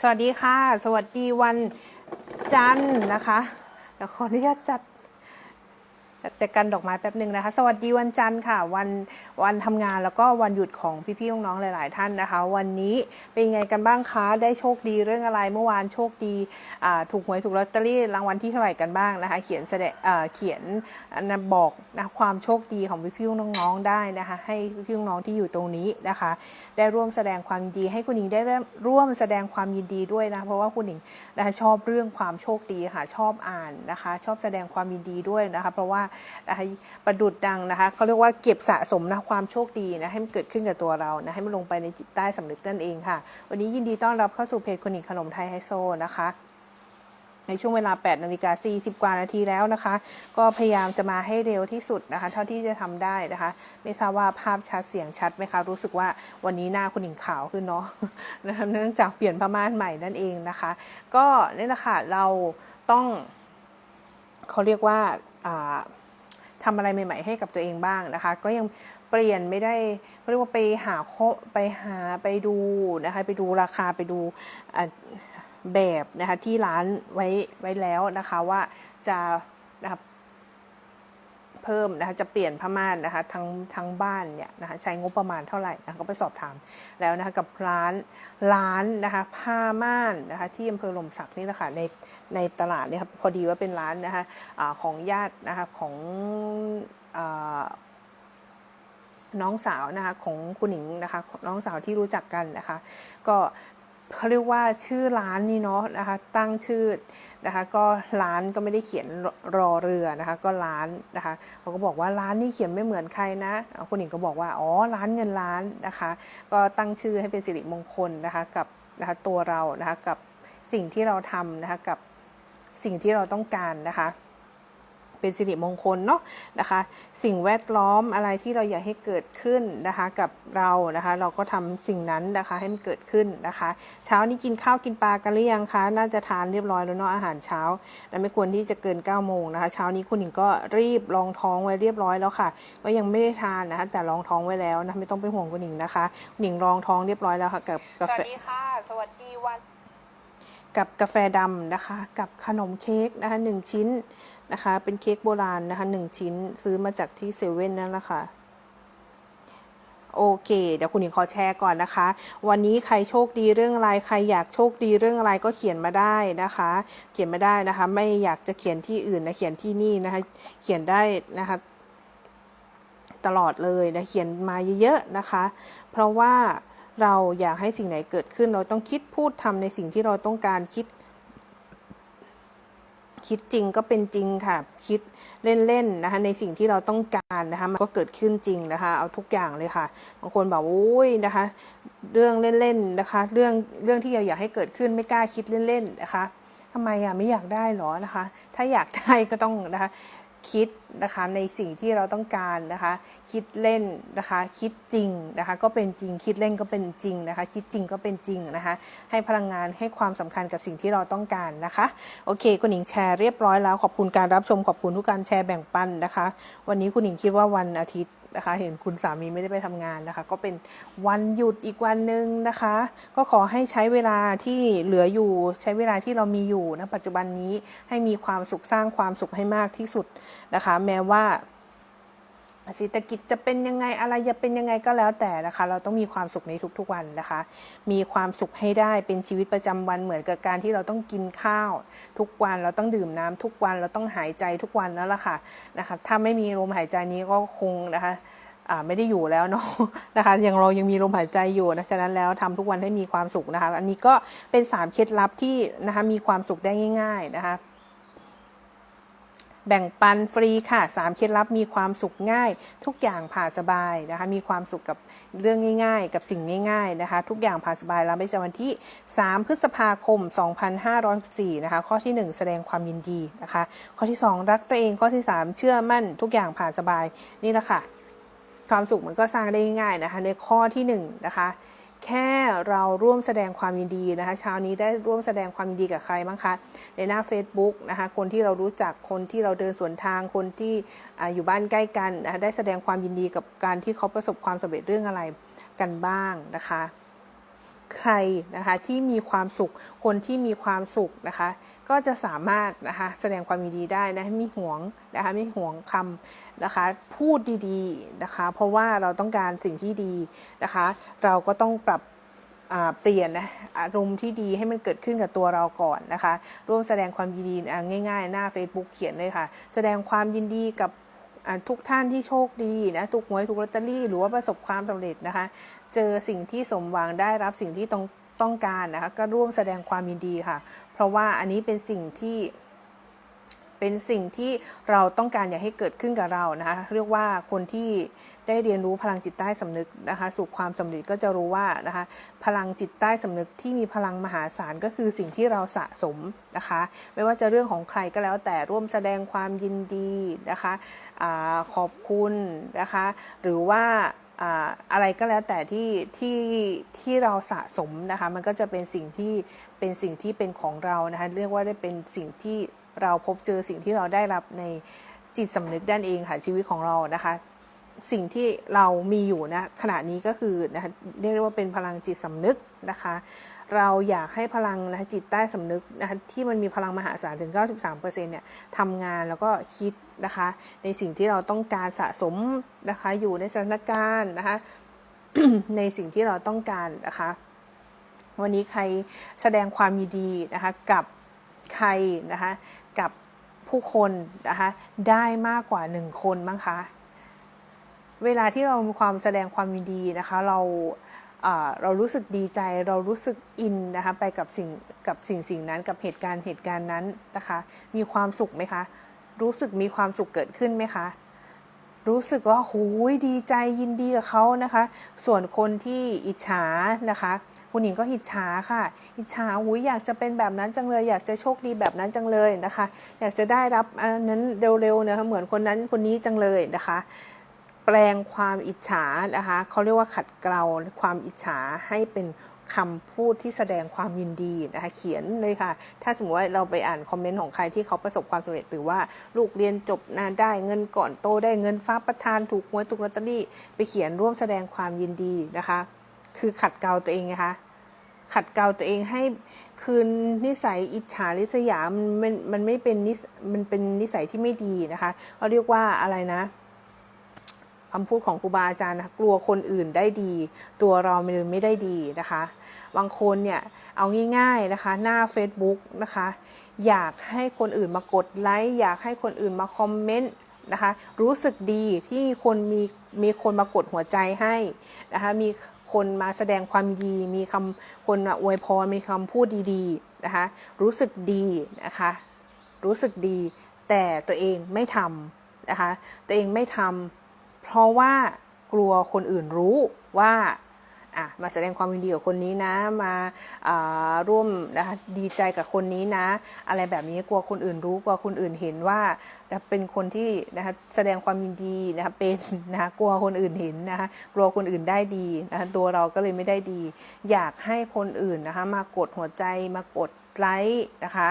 สวัสดีค่ะ สวัสดีวันจันทร์นะคะเดี๋ยวขออนุญาตจัด จัดจัดการดอกไม้แป๊บหนึ่งนะคะ สวัสดีวันจันทร์ค่ะ วันวันทำงานแล้วก็วันหยุดของพี่ๆน้องๆหลาย ๆ ท่านนะคะ วันนี้เป็นไงกันบ้างคะได้โชคดีเรื่องอะไรเมื่อวานโชคดีถูกหวยถูกลอตเตอรี่รางวัลที่เท่าไหร่กันบ้างนะคะ เขียนแสดงเขียนนบอกนะความโชคดีของพี่ๆน้องๆได้นะคะ ให้พี่ๆน้องๆที่อยู่ตรงนี้นะคะ ได้ร่วมแสดงความยินดี ให้คุณหญิงได้ร่วมแสดงความยินดีด้วยนะเพราะว่าคุณหญิงนะคะชอบเรื่องความโชคดีค่ะชอบอ่านนะคะ ชอบแสดงความยินดีด้วยนะคะ เพราะว่านะคะประดุดดังนะคะเขาเรียกว่าเก็บสะสมนะความโชคดีนะให้มันเกิดขึ้นกับตัวเรานะให้มันลงไปในจิตใต้สำนึกนั่นเองค่ะ วันนี้ยินดีต้อนรับเข้าสู่เพจคุณหญิงขนมไทยไฮโซนะคะในช่วงเวลา 8 นาฬิกา 40 กว่านาทีแล้วนะคะ ก็พยายามจะมาให้เร็วที่สุดนะคะ เท่าที่จะทำได้นะคะ ไม่ทราบว่าภาพชัดเสียงชัดไหมคะ รู้สึกว่าวันนี้หน้าคุณหญิงขาวขึ้นเนาะนะคะเนื่องจากเปลี่ยนผ้าม่านใหม่นั่นเองนะคะ ก็นี่แหละค่ะ เราต้องเขาเรียกว่า อ่าทำอะไรใหม่ ๆ ให้กับตัวเองบ้างนะคะ ก็ยังเปลี่ยนไม่ได้เขาเรียกว่าไปหาข้อไปหาไปดูนะคะไปดูราคาไปดูแบบนะคะที่ร้านไว้ไว้แล้วนะคะว่าจะนะคะเพิ่มนะคะจะเปลี่ยนผ้าม่านนะคะทั้งทั้งบ้านเนี่ยนะคะใช้งบประมาณเท่าไหร่นะะก็ไปสอบถามแล้วนะคะกับร้านร้านนะคะผ้าม่านนะคะที่อำเภอหล่มสักนี่แหละค่ะใน ในตลาดเนี่ยครับพอดีว่าเป็นร้านนะคะอาของญาตินะคะของอน้องสาวนะคะของคุณหนิงนะคะน้องสาวที่รู้จักกันนะคะ ก็เขาเรียกว่าชื่อร้านนี่เนาะนะคะตั้งชื่อนะคะก็ร้านก็ไม่ได้เขียนรอเรือนะคะก็ร้านนะคะเขาก็บอกว่าร้านนี่เขียนไม่เหมือนใครนะคุณหนิงก็บอกว่าอ๋อร้านเงินล้านนะคะ ก็ตั้งชื่อให้เป็นสิริมงคลนะคะกับนะคะตัวเรานะคะกับสิ่งที่เราทำนะคะกับ สิ่งที่เราต้องการนะคะ เป็นสิริมงคลเนาะนะคะ สิ่งแวดล้อมอะไรที่เราอยากให้เกิดขึ้นนะคะกับเรานะคะ เราก็ทำสิ่งนั้นนะคะให้มันเกิดขึ้นนะคะ เช้านี้กินข้าวกินปลากันหรือยังคะน่าจะทานเรียบร้อยแล้วเนาะอาหารเช้าและไม่ควรที่จะเกิน9ก้าโมงนะคะเช้านี้คุณหญิงก็รีบรองท้องไว้เรียบร้อยแล้วค่ะ ก็ยังไม่ได้ทานนะคะ แต่รองท้องไว้แล้วนะไม่ต้องไปห่วงคุณหญิงนะคะคุณหญิงรองท้องเรียบร้อยแล้วค่ะกับกาสแฟวัสดีค่ะ สวัสดีวัน กับกาแฟดำนะคะ กับขนมเค้กนะคะหนึ่งชิ้นนะคะ เป็นเค้กโบราณนะคะหนึ่งชิ้นซื้อมาจากที่เซเว่นนั่นแหละค่ะโอเค เดี๋ยวคุณหญิงขอแชร์ก่อนนะคะ วันนี้ใครโชคดีเรื่องอะไร ใครอยากโชคดีเรื่องอะไรก็เขียนมาได้นะคะ เขียนมาได้นะคะ ไม่อยากจะเขียนที่อื่นนะ เขียนที่นี่นะคะ เขียนได้นะคะ ตลอดเลยนะ เขียนมาเยอะๆนะคะ เพราะว่า เราอยากให้สิ่งไหนเกิดขึ้น เราต้องคิดพูดทำในสิ่งที่เราต้องการคิด คิดจริงก็เป็นจริงค่ะ คิดเล่นๆนะคะในสิ่งที่เราต้องการนะคะมันก็เกิดขึ้นจริงนะคะ เอาทุกอย่างเลยค่ะบางคนบอกโอ้ยนะคะ เรื่องเล่นๆนะคะ เรื่องเรื่องที่เราอยากให้เกิดขึ้นไม่กล้าคิดเล่นๆนะคะทำไมอะไม่อยากได้หรอนะคะ ถ้าอยากได้ก็ต้องนะคะ คิดนะคะในสิ่งที่เราต้องการนะคะคิดเล่นนะคะคิดจริงนะคะก็เป็นจริงคิดเล่นก็เป็นจริงนะคะคิดจริงก็เป็นจริงนะคะให้พลังงานให้ความสำคัญกับสิ่งที่เราต้องการนะคะโอเค คุณหญิงแชร์เรียบร้อยแล้วขอบคุณการรับชมขอบคุณทุกการแชร์แบ่งปันนะคะ วันนี้คุณหญิงคิดว่าวันอาทิตย์ นะคะ เห็นคุณสามีไม่ได้ไปทำงานนะคะ ก็เป็นวันหยุดอีกวันหนึ่งนะคะ ก็ขอให้ใช้เวลาที่เหลืออยู่ ใช้เวลาที่เรามีอยู่นะปัจจุบันนี้ให้มีความสุขสร้างความสุขให้มากที่สุดนะคะ แม้ว่า เศรษฐกิจจะเป็นยังไงอะไรจะเป็นยังไงก็แล้วแต่นะคะ เราต้องมีความสุขในทุกๆวันนะคะ มีความสุขให้ได้เป็นชีวิตประจำวันเหมือนกับการที่เราต้องกินข้าว ทุกวันเราต้องดื่มน้ำทุกวันเราต้องหายใจทุกวันแล้วล่ะค่ะนะคะถ้าไม่มีลมหายใจนี้ก็คงนะคะไม่ได้อยู่แล้วเนาะนะคะยังเรายังมีลมหายใจอยู่นะฉะนั้นแล้วทำทุกวันให้มีความสุขนะคะ อันนี้ก็เป็นสามเคล็ดลับที่นะคะมีความสุขได้ง่าย ๆนะคะ แบ่งปันฟรีค่ะ3เคล็ดลับมีความสุขง่าย ทุกอย่างผ่าสบายนะคะมีความสุขกับเรื่องง่าย ๆ กับสิ่งง่ายๆนะคะทุกอย่างผ่าสบายรับไปจำวันที่ 3 พฤษภาคม 2564นะคะข้อที่ 1 แสดงความยินดีนะคะข้อที่ 2 รักตัวเองข้อที่ 3 เชื่อมั่น ทุกอย่างผ่าสบายนี่แหละค่ะความสุขมันก็สร้างได้ง่ายๆนะคะในข้อที่1นะคะ แค่เราร่วมแสดงความยินดีนะคะเช้านี้ได้ร่วมแสดงความยินดีกับใครบ้างคะในหน้า Facebook นะคะคนที่เรารู้จักคนที่เราเดินสวนทางคนที่ออยู่บ้านใกล้กันนะะได้แสดงความยินดีกับการที่เขาประสบความสำเร็จเรื่องอะไรกันบ้างนะคะ ใครนะคะที่มีความสุข คนที่มีความสุขนะคะ ก็จะสามารถนะคะแสดงความยินดีได้นะม่ห่วงนะคะม่ห่วงคำนะคะ พูดดีๆนะคะ เพราะว่าเราต้องการสิ่งที่ดีนะคะ เราก็ต้องปรับเปลี่ยนนะอารมณ์ที่ดีให้มันเกิดขึ้นกับตัวเราก่อนนะคะ ร่วมแสดงความยินดีง่าย ๆ หน้า Facebook เขียนเลยค่ะ แสดงความยินดีกับทุกท่านที่โชคดีนะถูกหวยถูกลอตเตอรี่หรือว่าประสบความสำเร็จนะคะ เจอสิ่งที่สมหวังได้รับสิ่งที่ต้องต้องการนะคะก็ร่วมแสดงความยินดีค่ะ เพราะว่าอันนี้เป็นสิ่งที่เป็นสิ่งที่เราต้องการอยากให้เกิดขึ้นกับเรานะคะเรียกว่าคนที่ได้เรียนรู้พลังจิตใต้สำนึกนะคะสู่ความสำเร็จก็จะรู้ว่านะคะพลังจิตใต้สำนึกที่มีพลังมหาศาลก็คือสิ่งที่เราสะสมนะคะ ไม่ว่าจะเรื่องของใครก็แล้วแต่ร่วมแสดงความยินดีนะคะอขอบคุณนะคะ หรือว่า อะไรก็แล้วแต่ที่ที่ที่เราสะสมนะคะมันก็จะเป็นสิ่งที่เป็นสิ่งที่เป็นของเรานะคะเรียกว่าได้เป็นสิ่งที่เราพบเจอสิ่งที่เราได้รับในจิตสำนึกด้านเองค่ะชีวิตของเรานะคะ สิ่งที่เรามีอยู่นะขณะนี้ก็คือนะคะเรียกว่าเป็นพลังจิตสำนึกนะคะ เราอยากให้พลังนะคะจิตใต้สำนึกนะคะที่มันมีพลังมหาศาลถึง 93%เนี่ยทำงานแล้วก็คิดนะคะ ในสิ่งที่เราต้องการสะสมนะคะอยู่ในสถานการณ์นะคะในสิ่งที่เราต้องการนะคะ วันนี้ใครแสดงความยินดีนะคะกับใครนะคะกับผู้คนนะคะได้มากกว่าหนึ่งคนมั้งคะ เวลาที่เรามีความแสดงความยินดีนะคะเราเรารู้สึกดีใจเรารู้สึกอินนะคะไปกับสิ่งกับสิ่งสิ่งนั้นกับเหตุการณ์เหตุการณ์นั้นนะคะมีความสุขไหมคะรู้สึกมีความสุขเกิดขึ้นไหมคะ รู้สึกว่าโหยดีใจยินดีกับเขานะคะ ส่วนคนที่อิจฉานะคะ คุณหญิงก็อิจฉาค่ะ อิจฉาหุยอยากจะเป็นแบบนั้นจังเลย อยากจะโชคดีแบบนั้นจังเลยนะคะ อยากจะได้รับอันนั้นเร็วๆนะคะเหมือนคนนั้นคนนี้จังเลยนะคะ แปลงความอิจฉานะคะเขาเรียกว่าขัดเกลาความอิจฉาให้เป็นคำพูดที่แสดงความยินดีนะคะเขียนเลยค่ะ ถ้าสมมติว่าเราไปอ่านคอมเมนต์ของใครที่เขาประสบความสำเร็จหรือว่าลูกเรียนจบนะได้เงินก่อนโตได้เงินฟ้าประทานถูกหวยถูกลอตเตอรี่ ไปเขียนร่วมแสดงความยินดีนะคะ คือขัดเกลาตัวเองไงคะขัดเกลาตัวเองให้คืนนิสัยอิจฉาริษยามันมันมันไม่เป็นนิสมันเป็นนิสัยที่ไม่ดีนะคะเขาเรียกว่าอะไรนะ คำพูดของครูบาอาจารย์นะกลัวคนอื่นได้ดี ตัวเราไม่ไม่ได้ดีนะคะ บางคนเนี่ยเอาง่ายๆนะคะ หน้า Facebook นะคะ อยากให้คนอื่นมากดไลค์อยากให้คนอื่นมาคอมเมนต์นะคะรู้สึกดีที่มีคนมีมีคนมากดหัวใจให้นะคะมีคนมาแสดงความดี มีคำคนมาอวยพรมีคำพูดดีๆนะคะรู้สึกดีนะคะรู้สึกดี แต่ตัวเองไม่ทำนะคะตัวเองไม่ทำ เพราะว่ากลัวคนอื่นรู้ว่าอะมาแสดงความยินดีกับคนนี้นะ มาาร่วมนะคะดีใจกับคนนี้นะ อะไรแบบนี้กลัวคนอื่นรู้กลัวคนอื่นเห็นว่าเป็นคนที่นะคะแสดงความยินดีนะคะเป็นนะคะกลัวคนอื่นเห็นนะคะกลัวคนอื่นได้ดีนะคะตัวเราก็เลยไม่ได้ดี อยากให้คนอื่นนะคะมากดหัวใจมากด ไลค์นะคะ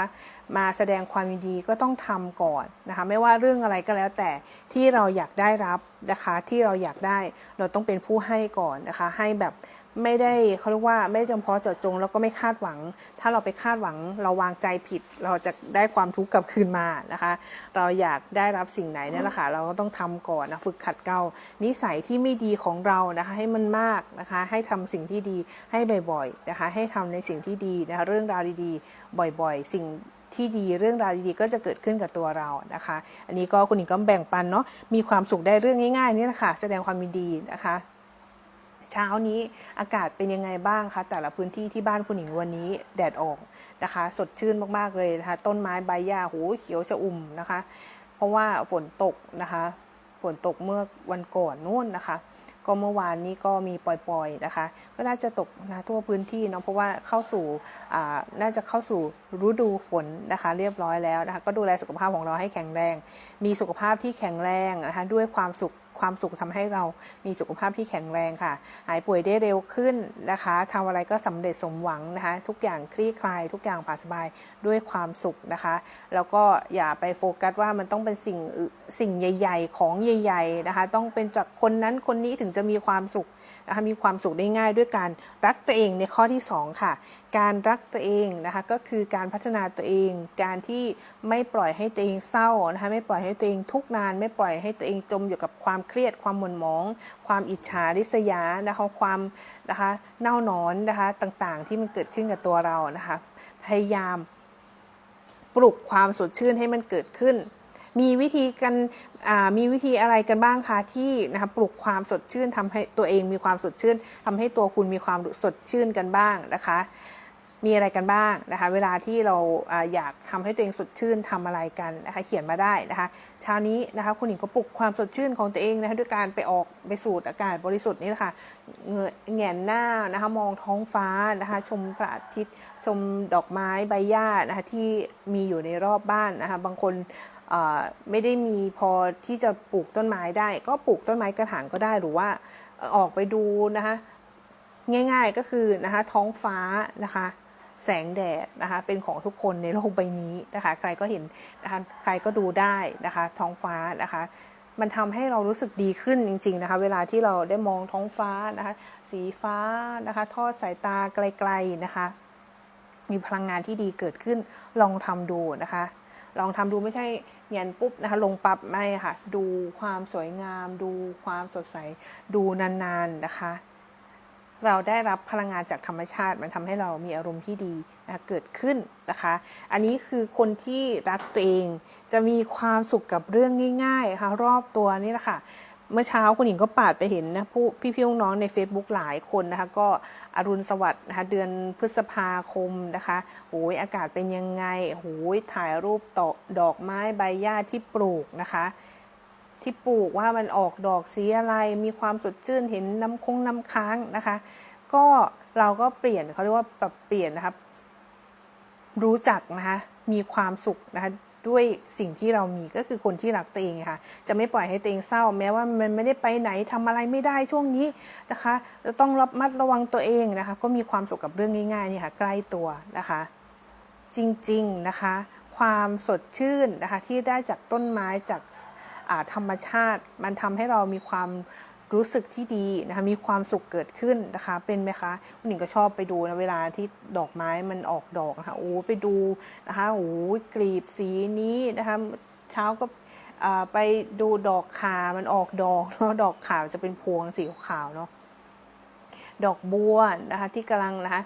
มาแสดงความยินดีก็ต้องทำก่อนนะคะ ไม่ว่าเรื่องอะไรก็แล้วแต่ที่เราอยากได้รับนะคะ ที่เราอยากได้เราต้องเป็นผู้ให้ก่อนนะคะ ให้แบบ ไม่ได้เขาเรียกว่าไม่ได้จำเพาะเจาะจงแล้วก็ไม่คาดหวัง ถ้าเราไปคาดหวังเราวางใจผิด เราจะได้ความทุกข์กลับคืนมานะคะ เราอยากได้รับสิ่งไหนเนี่ยแหละค่ะเราก็ต้องทำก่อนนะฝึกขัดเกลานิสัยที่ไม่ดีของเรานะคะ ให้มันมากนะคะ ให้ทำสิ่งที่ดีให้บ่อยๆนะคะ ให้ทำในสิ่งที่ดีนะคะเรื่องราวดีๆ บ่อยๆ สิ่งที่ดีเรื่องราวดีๆ ก็จะเกิดขึ้นกับตัวเรานะคะ อันนี้ก็คุณหญิงก็แบ่งปันเนาะมีความสุขได้เรื่องง่ายๆนี่แหละค่ะแสดงความยินดีนะคะ เช้านี้อากาศเป็นยังไงบ้างคะ แต่ละพื้นที่ที่บ้านคุณหญิงวันนี้แดดออกนะคะ สดชื่นมากๆเลยนะคะ ต้นไม้ใบหญ้าโหเขียวชอุ่มนะคะ เพราะว่าฝนตกนะคะ ฝนตกเมื่อวันก่อนนู่นนะคะ ก็เมื่อวานนี้ก็มีปล่อยๆนะคะ ก็น่าจะตกนะทั่วพื้นที่เนาะเพราะว่าเข้าสู่อ่าน่าจะเข้าสู่ฤดูฝนนะคะ เรียบร้อยแล้วนะคะ ก็ดูแลสุขภาพของเราให้แข็งแรง มีสุขภาพที่แข็งแรงนะคะด้วยความสุข ความสุขทำให้เรามีสุขภาพที่แข็งแรงค่ะ หายป่วยได้เร็วขึ้นนะคะทำอะไรก็สำเร็จสมหวังนะคะ ทุกอย่างคลี่คลาย ทุกอย่างผ่าสบายด้วยความสุขนะคะ แล้วก็อย่าไปโฟกัสว่ามันต้องเป็นสิ่งสิ่งใหญ่ ๆ ของใหญ่ ๆนะคะ ต้องเป็นจากคนนั้นคนนี้ถึงจะมีความสุขนะคะมีความสุขได้ง่ายด้วยการรักตัวเองในข้อที่ 2 ค่ะ การรักตัวเองนะคะก็คือการพัฒนาตัวเอง การที่ไม่ปล่อยให้ตัวเองเศร้านะคะไม่ปล่อยให้ตัวเองทุกนาน ไม่ปล่อยให้ตัวเองจมอยู่กับความเครียดความหม่นหมอง ความอิจฉาริษยานะคะความนะคะเน่าหนอนนะคะต่างๆ ที่มันเกิดขึ้นกับตัวเรานะคะพยายามปลุกความสดชื่นให้มันเกิดขึ้น มีวิธีกันมีวิธีอะไรกันบ้างคะที่นะคะปลุกความสดชื่นทำให้ตัวเองมีความสดชื่นทำให้ตัวคุณมีความสดชื่นกันบ้างนะคะ มีอะไรกันบ้างนะคะ เวลาที่เราอยากทำให้ตัวเองสดชื่นทำอะไรกันนะคะ เขียนมาได้นะคะเช้านี้นะคะคุณหญิงก็ปลุกความสดชื่นของตัวเองนะคะด้วยการไปออกไปสูดอากาศบริสุทธิ์นี่แหละค่ะเงยหน้านะคะมองท้องฟ้านะคะชมพระอาทิตย์ชมดอกไม้ใบหญ้านะคะที่มีอยู่ในรอบบ้านนะคะบางคนไม่ได้มีพอที่จะปลูกต้นไม้ได้ ก็ปลูกต้นไม้กระถางก็ได้หรือว่าออกไปดูนะคะง่ายๆก็คือนะคะท้องฟ้านะคะ แสงแดดนะคะเป็นของทุกคนในโลกใบนี้นะคะ ใครก็เห็นนะคะใครก็ดูได้นะคะ ท้องฟ้านะคะ มันทำให้เรารู้สึกดีขึ้นจริง ๆนะคะ เวลาที่เราได้มองท้องฟ้านะคะ สีฟ้านะคะ ทอดสายตาไกลๆนะคะ มีพลังงานที่ดีเกิดขึ้นลองทำดูนะคะ ลองทำดูไม่ใช่เงียนปุ๊บนะคะลงปับไม่ค่ะ ดูความสวยงาม ดูความสดใสดูนานๆนะคะ เราได้รับพลังงานจากธรรมชาติ มันทำให้เรามีอารมณ์ที่ดีนะเกิดขึ้นนะคะ อันนี้คือคนที่รักตัวเองจะมีความสุขกับเรื่องง่ายๆค่ะรอบตัวนี่แหละค่ะเมื่อเช้าคุณหญิงก็ปาดไปเห็นนะผู้พี่พี่น้องใน Facebook หลายคนนะคะ ก็อรุณสวัสดิ์นะคะเดือนพฤษภาคมนะคะโอ้ยอากาศเป็นยังไงโอ้ยถ่ายรูปต่อดอกไม้ใบหญ้าที่ปลูกนะคะ ที่ปลูกว่ามันออกดอกสีอะไร มีความสดชื่นเห็นน้ำคงน้ำค้างนะคะ ก็เราก็เปลี่ยนเขาเรียกว่าปรับเปลี่ยนนะคะรู้จักนะคะมีความสุขนะคะด้วยสิ่งที่เรามีก็คือคนที่รักตัวเองค่ะ จะไม่ปล่อยให้ตัวเองเศร้า แม้ว่ามันไม่ได้ไปไหนทำอะไรไม่ได้ช่วงนี้นะคะจะต้องรับมัดระวังตัวเองนะคะ ก็มีความสุขกับเรื่องง่ายๆนี่ค่ะ ใกล้ตัวนะคะ จริงๆนะคะ ความสดชื่นนะคะที่ได้จากต้นไม้จาก ธรรมชาติ มันทำให้เรามีความรู้สึกที่ดีนะคะมีความสุขเกิดขึ้นนะคะเป็นไหมคะคุณหญิงก็ชอบไปดูนะเวลาที่ดอกไม้มันออกดอกนะคะโอ้ไปดูนะคะโอ้กลีบสีนี้นะคะเช้าก็ไปดูดอกขา มันออกดอกเนาะดอกขาวจะเป็นพวงสีขาวเนาะดอกบัวนะคะที่กำลังนะคะ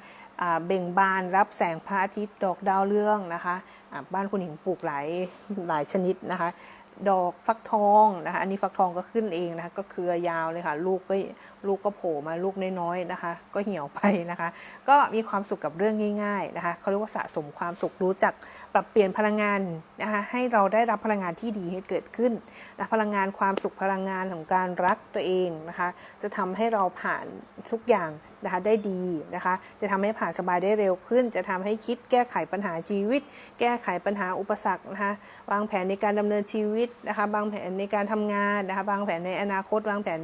เบ่งบานรับแสงพระอาทิตย์ดอกดาวเรืองนะคะบ้านคุณหญิงปลูกหลายหลายชนิดนะคะ ดอกฟักทองนะคะอันนี้ฟักทองก็ขึ้นเองนะคะก็เครือยาวเลยค่ะ ลูกก็ลูกก็โผล่มาลูกน้อยๆนะคะ ก็เหี่ยวไปนะคะ ก็มีความสุขกับเรื่องง่าย ๆนะคะเขาเรียกว่าสะสมความสุขรู้จักปรับเปลี่ยนพลังงานนะคะให้เราได้รับพลังงานที่ดีให้เกิดขึ้นนะพลังงานความสุขพลังงานของการรักตัวเองนะคะจะทำให้เราผ่านทุกอย่างนะคะได้ดีนะคะจะทำให้ผ่านสบายได้เร็วขึ้น จะทำให้คิดแก้ไขปัญหาชีวิต แก้ไขปัญหาอุปสรรคนะคะวางแผนในการดำเนินชีวิตนะคะวางแผนในการทำงานนะคะวางแผนในอนาคตวางแผน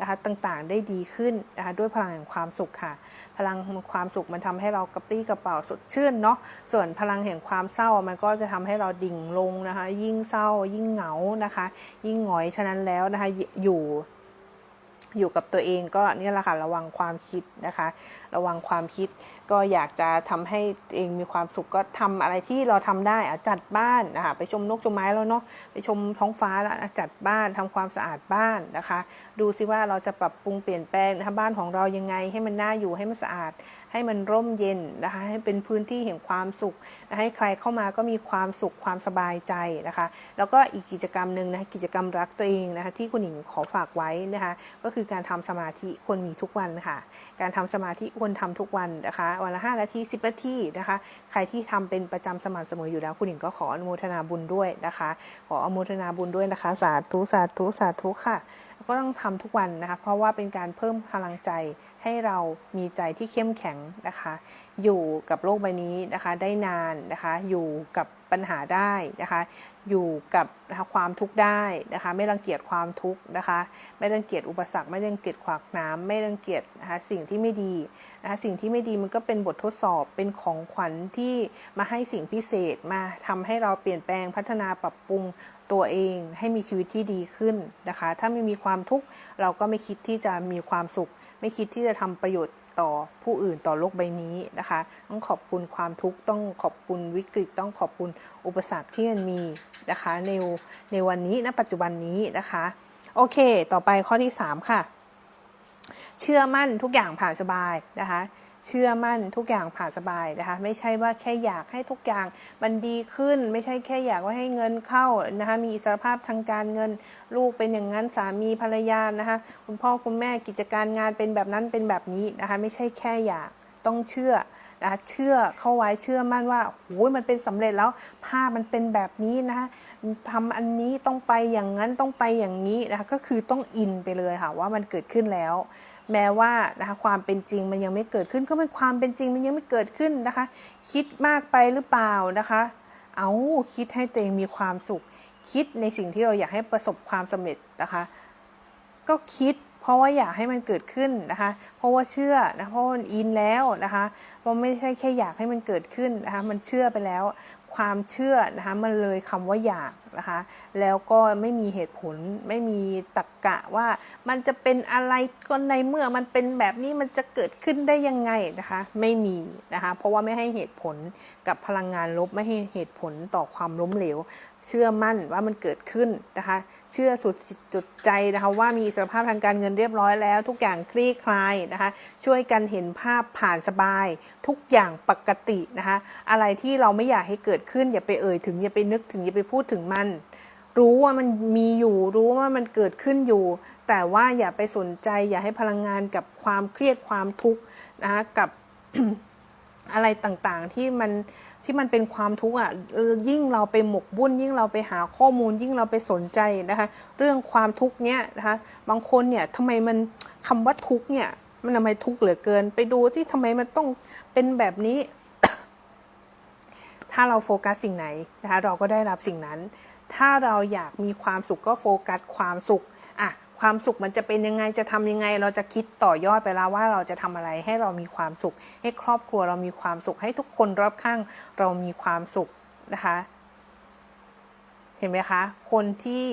นะคะต่างๆ ได้ดีขึ้นนะคะด้วยพลังแห่งความสุขค่ะ พลังความสุขมันทำให้เรากระปรี้กระเป๋าสดชื่นเนาะส่วนพลังแห่งความเศร้ามันก็จะทำให้เราดิ่งลงนะคะ ยิ่งเศร้า ยิ่งเหงานะคะ ยิ่งหงอยฉะนั้นแล้วนะคะอยู่อยู่กับตัวเองก็นี่แหละค่ะระวังความคิดนะคะ ระวังความคิด ก็อยากจะทำให้เองมีความสุขก็ทำอะไรที่เราทำได้อะจัดบ้านนะคะไปชมนกชมไม้แล้วเนาะไปชมท้องฟ้าแล้วจัดบ้านทำความสะอาดบ้านนะคะ ดูซิว่าเราจะปรับปรุงเปลี่ยนแปลงนะคะบ้านของเรายังไงให้มันน่าอยู่ให้มันสะอาด ให้มันร่มเย็นนะคะให้เป็นพื้นที่แห่งความสุขนะให้ใครเข้ามาก็มีความสุขความสบายใจนะคะ แล้วก็อีกกิจกรรมหนึ่งนะกิจกรรมรักตัวเองนะคะที่คุณหญิงขอฝากไว้นะคะก็คือการทำสมาธิควรมีทุกวันค่ะ การทำสมาธิควรทำทุกวันนะคะวันละ5นาที10นาทีนะคะ ใครที่ทำเป็นประจำสม่ำเสมออยู่แล้ว คุณหญิงก็ขออนุโมทนาบุญด้วยนะคะ ขออนุโมทนาบุญด้วยนะคะ สาธุสาธุสาธุค่ะก็ต้องทำทุกวันนะคะ เพราะว่าเป็นการเพิ่มพลังใจให้เรามีใจที่เข้มแข็งนะคะ อยู่กับโลกใบนี้นะคะ ได้นานนะคะ อยู่กับ ปัญหาได้นะคะ อยู่กับนะคะความทุกข์ได้นะคะ ไม่รังเกียจความทุกข์นะคะ ไม่รังเกียจอุปสรรค ไม่รังเกียจขวากน้ำไม่รังเกียจนะคะสิ่งที่ไม่ดีนะคะสิ่งที่ไม่ดีมันก็เป็นบททดสอบเป็นของขวัญที่มาให้สิ่งพิเศษมาทำให้เราเปลี่ยนแปลงพัฒนาปรับปรุงตัวเองให้มีชีวิตที่ดีขึ้นนะคะ ถ้าไม่มีความทุกข์เราก็ไม่คิดที่จะมีความสุข ไม่คิดที่จะทำประโยชน์ ต่อผู้อื่นต่อโลกใบนี้นะคะ ต้องขอบคุณความทุกข์ต้องขอบคุณวิกฤต ต้องขอบคุณอุปสรรคที่มันมีนะคะในในวันนี้ณปัจจุบันนี้นะคะ โอเค ต่อไปข้อที่ 3 ค่ะ เชื่อมั่นทุกอย่างผ่านสบายนะคะ เชื่อมั่นทุกอย่างผ่านสบายนะคะ ไม่ใช่ว่าแค่อยากให้ทุกอย่างมันดีขึ้น ไม่ใช่แค่อยากว่าให้เงินเข้านะคะ มีอิสรภาพทางการเงิน ลูกเป็นอย่างนั้นสามีภรรยานะคะ คุณพ่อคุณแม่กิจการงานเป็นแบบนั้นเป็นแบบนี้นะคะ ไม่ใช่แค่อยากต้องเชื่อนะคะเชื่อเข้าไว้เชื่อมั่นว่าโอ้ยมันเป็นสำเร็จแล้วภาพมันเป็นแบบนี้นะคะทำอันนี้ต้องไปอย่างนั้นต้องไปอย่างนี้นะคะก็คือต้องอินไปเลยค่ะว่ามันเกิดขึ้นแล้ว แม้ว่านะคะความเป็นจริงมันยังไม่เกิดขึ้นก็เป็นความเป็นจริงมันยังไม่เกิดขึ้นนะคะ คิดมากไปหรือเปล่านะคะ เอาคิดให้ตัวเองมีความสุข คิดในสิ่งที่เราอยากให้ประสบความสำเร็จนะคะ ก็คิดเพราะว่าอยากให้มันเกิดขึ้นนะคะเพราะว่าเชื่อนะเพราะมันอินแล้วนะคะเพราไม่ใช่แค่อยากให้มันเกิดขึ้นนะคะมันเชื่อไปแล้ว ความเชื่อนะคะมันเลยคำว่าอยากนะคะแล้วก็ไม่มีเหตุผลไม่มีตรกกะว่ามันจะเป็นอะไรก็ในเมื่อมันเป็นแบบนี้มันจะเกิดขึ้นได้ยังไงนะคะไม่มีนะคะเพราะว่าไม่ให้เหตุผลกับพลังงานลบไม่ให้เหตุผลต่อความล้มเหลว เชื่อมั่นว่ามันเกิดขึ้นนะคะเชื่อสุดจิตจุดใจนะคะว่ามีอิสรภาพทางการเงินเรียบร้อยแล้ว ทุกอย่างคลี่คลายนะคะ ช่วยกันเห็นภาพผ่านสบาย ทุกอย่างปกตินะคะ อะไรที่เราไม่อยากให้เกิดขึ้น อย่าไปเอ่ยถึงอย่าไปนึกถึงอย่าไปพูดถึงมัน รู้ว่ามันมีอยู่ รู้ว่ามันเกิดขึ้นอยู่ แต่ว่าอย่าไปสนใจ อย่าให้พลังงานกับความเครียดความทุกข์นะคะกับอะไรต่างๆที่มันที่มันเป็นความทุกข์อะยิ่งเราไปหมกบุ่นยิ่งเราไปหาข้อมูล ยิ่งเราไปสนใจนะคะ เรื่องความทุกข์เนี้ยนะคะ บางคนเนี่ยทำไมมันคำว่าทุกข์เนี่ย มันทำไมทุกข์เหลือเกิน ไปดูที่ทำไมมันต้องเป็นแบบนี้ ถ้าเราโฟกัสสิ่งไหนนะคะเราก็ได้รับสิ่งนั้น ถ้าเราอยากมีความสุขก็โฟกัสความสุขอะความสุขมันจะเป็นยังไงจะทำยังไง เราจะคิดต่อยอดไปแล้วว่าเราจะทำอะไรให้เรามีความสุข ให้ครอบครัวเรามีความสุข ให้ทุกคนรอบข้างเรามีความสุขนะคะ เห็นไหมคะ คนที่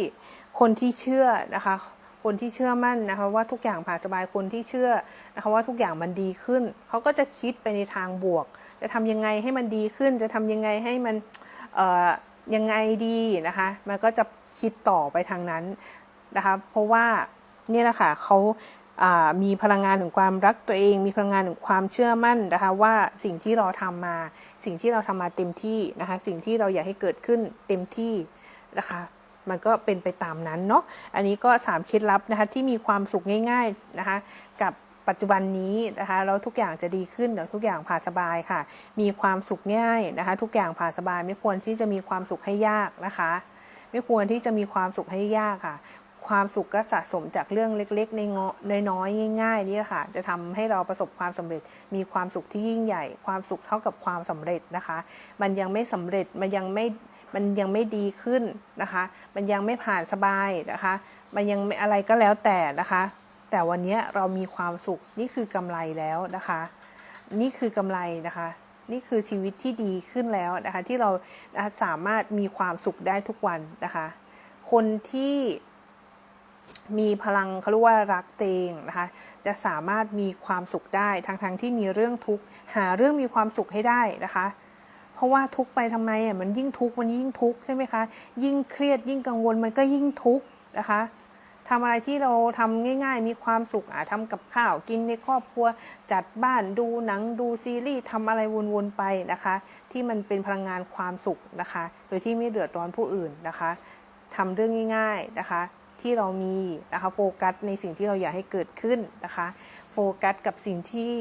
คนที่เชื่อนะคะ คนที่เชื่อมั่นนะคะว่าทุกอย่างผ่านสบายคนที่เชื่อนะคะว่าทุกอย่างมันดีขึ้น เขาก็จะคิดไปในทางบวก จะทำยังไงให้มันดีขึ้น จะทำยังไงให้มันเอ่อยังไงดีนะคะ มันก็จะคิดต่อไปทางนั้นนะคะ เพราะว่าเนี่ยแหละค่ะเขาอ่ามีพลังงานถึงความรักตัวเอง มีพลังงานถึงความเชื่อมั่นนะคะว่าสิ่งที่เราทำมา สิ่งที่เราทำมาเต็มที่นะคะ สิ่งที่เราอยากให้เกิดขึ้นเต็มที่นะคะ มันก็เป็นไปตามนั้นเนาะอันนี้ก็ 3 เคล็ดลับนะคะที่มีความสุขง่ายๆนะคะกับปัจจุบันนี้นะคะแล้วทุกอย่างจะดีขึ้นเดี๋ยวทุกอย่างผ่านสบายค่ะ มีความสุขง่ายนะคะ ทุกอย่างผ่านสบาย ไม่ควรที่จะมีความสุขให้ยากนะคะ ไม่ควรที่จะมีความสุขให้ยากค่ะ ความสุขก็สะสมจากเรื่องเล็กๆในเงาะน้อยๆง่าย ๆ นี่แหละค่ะ จะทำให้เราประสบความสำเร็จ มีความสุขที่ยิ่งใหญ่ ความสุขเท่ากับความสำเร็จนะคะ มันยังไม่สำเร็จมันยังไม่ มันยังไม่ดีขึ้นนะคะ มันยังไม่ผ่านสบายนะคะ มันยังไม่อะไรก็แล้วแต่นะคะ แต่วันนี้เรามีความสุขนี่คือกำไรแล้วนะคะ นี่คือกำไรนะคะ นี่คือชีวิตที่ดีขึ้นแล้วนะคะ ที่เราสามารถมีความสุขได้ทุกวันนะคะ คนที่มีพลังเขาเรียกว่ารักเตงนะคะ จะสามารถมีความสุขได้ทั้งทั้งๆที่มีเรื่องทุกข์หาเรื่องมีความสุขให้ได้นะคะ เพราะว่าทุกไปทำไมอะมันยิ่งทุกมันยิ่งทุกใช่ไหมคะ ยิ่งเครียดยิ่งกังวลมันก็ยิ่งทุกนะคะทำอะไรที่เราทำง่ายๆ มีความสุขอะทำกับข้าวกินในครอบครัวจัดบ้านดูหนังดูซีรีส์ทำอะไรวนๆไปนะคะ ที่มันเป็นพลังงานความสุขนะคะ โดยที่ไม่เดือดร้อนผู้อื่นนะคะทำเรื่องง่าย ๆนะคะที่เรามีนะคะโฟกัสในสิ่งที่เราอยากให้เกิดขึ้นนะคะ โฟกัสกับสิ่งที่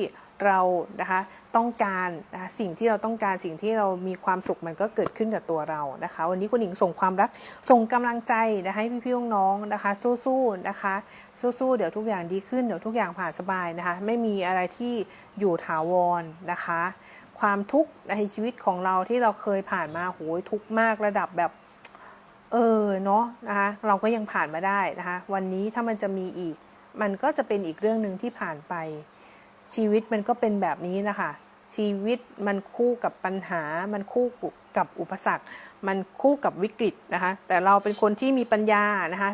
เรานะคะ ต้องการนะคะสิ่งที่เราต้องการสิ่งที่เรามีความสุขมันก็เกิดขึ้นกับตัวเรานะคะ วันนี้คุณหญิงส่งความรักส่งกำลังใจนะคะให้พี่ๆน้องๆนะคะ สู้ๆนะคะ สู้ๆเดี๋ยวทุกอย่างดีขึ้นเดี๋ยวทุกอย่างผ่านสบายนะคะ ไม่มีอะไรที่อยู่ถาวรนะคะ ความทุกข์ในชีวิตของเราที่เราเคยผ่านมาโหยทุกข์มากระดับแบบเออเนาะนะคะเราก็ยังผ่านมาได้นะคะ วันนี้ถ้ามันจะมีอีก มันก็จะเป็นอีกเรื่องหนึ่งที่ผ่านไปชีวิตมันก็เป็นแบบนี้นะคะ ชีวิตมันคู่กับปัญหา มันคู่กับอุปสรรค มันคู่กับวิกฤตนะคะ แต่เราเป็นคนที่มีปัญญานะคะ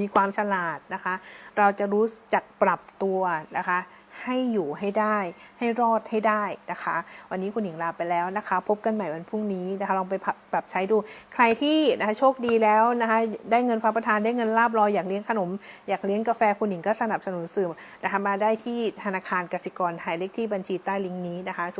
มีความฉลาดนะคะ เราจะรู้จักปรับตัวนะคะ ให้อยู่ให้ได้ ให้รอดให้ได้นะคะ วันนี้คุณหญิงลาไปแล้วนะคะ พบกันใหม่วันพรุ่งนี้นะคะลองไปปรับใช้ดูใครที่นะคะโชคดีแล้วนะคะได้เงินฟ้าประทานได้เงินลาบลอยอยากเลี้ยงขนม อยากเลี้ยงกาแฟคุณหญิงก็สนับสนุนสื่อนะคะมาได้ที่ธนาคารกสิกรไทยเลขที่บัญชีใต้ลิงก์นี้นะคะ 012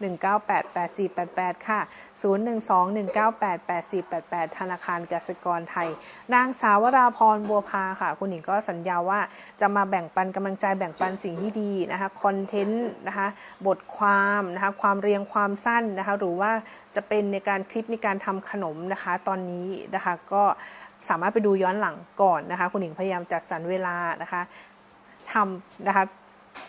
198 8488 ค่ะ 012 198 8488 ธนาคารกสิกรไทย นางสาวราพรบัวพาค่ะ คุณหญิงก็สัญญาว่าจะมาแบ่งปันกำลังใจแบ่งปันสิ่งที่ดีนะคะคอนเทนต์นะคะบทความนะคะความเรียงความสั้นนะคะหรือว่าจะเป็นในการคลิปในการทำขนมนะคะตอนนี้นะคะก็สามารถไปดูย้อนหลังก่อนนะคะคุณหญิงพยายามจัดสรรเวลานะคะทำนะคะ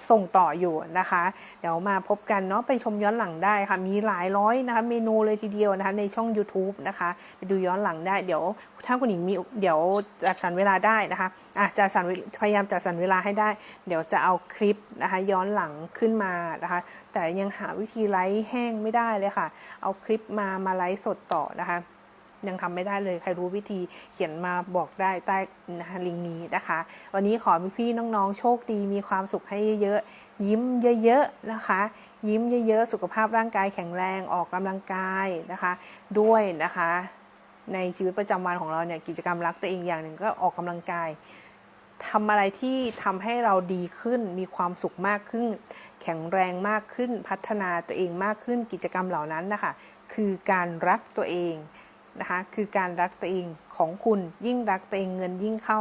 ส่งต่ออยู่นะคะ เดี๋ยวมาพบกันเนาะไปชมย้อนหลังได้ค่ะ มีหลายร้อยนะคะ เมนูเลยทีเดียวนะคะในช่อง YouTube นะคะ ไปดูย้อนหลังได้เดี๋ยว ถ้าคุณหญิงมีเดี๋ยวจัดสรรเวลาได้นะคะอะจัดสรรพยายามจัดสรรเวลาให้ได้ เดี๋ยวจะเอาคลิปนะคะ ย้อนหลังขึ้นมานะคะ แต่ยังหาวิธีไลฟ์แห้งไม่ได้เลยค่ะ เอาคลิปมามาไลฟ์สดต่อนะคะ ยังทำไม่ได้เลย ใครรู้วิธีเขียนมาบอกได้ใต้ลิงก์นี้นะคะ วันนี้ขอพี่น้องๆ โชคดีมีความสุขให้เยอะๆ ยิ้มเยอะๆนะคะ ยิ้มเยอะๆ สุขภาพร่างกายแข็งแรงออกกำลังกายนะคะ ด้วยนะคะ ในชีวิตประจำวันของเราเนี่ยกิจกรรมรักตัวเองอย่างหนึ่งก็ออกกำลังกายทำอะไรที่ทำให้เราดีขึ้น มีความสุขมากขึ้น แข็งแรงมากขึ้น พัฒนาตัวเองมากขึ้น กิจกรรมเหล่านั้นนะคะ คือการรักตัวเอง นะคะคือการรักตัวเองของคุณยิ่งรักตัวเองเงินยิ่งเข้า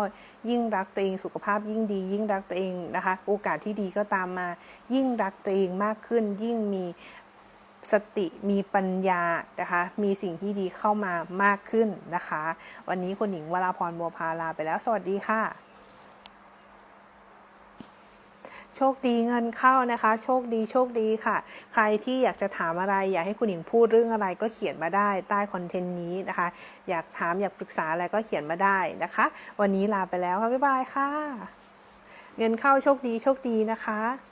ยิ่งรักตัวเองสุขภาพยิ่งดี ยิ่งรักตัวเองนะคะโอกาสที่ดีก็ตามมา ยิ่งรักตัวเองมากขึ้น ยิ่งมีสติมีปัญญานะคะมีสิ่งที่ดีเข้ามามากขึ้นนะคะ วันนี้คุณหญิงวราพรบัวพาลาไปแล้ว สวัสดีค่ะ โชคดีเงินเข้านะคะ โชคดีโชคดีค่ะ ใครที่อยากจะถามอะไร อยากให้คุณหญิงพูดเรื่องอะไรก็เขียนมาได้ใต้คอนเทนต์นี้นะคะ อยากถามอยากปรึกษาอะไรก็เขียนมาได้นะคะ วันนี้ลาไปแล้วค่ะบ๊ายบายค่ะ เงินเข้าโชคดีโชคดีนะคะ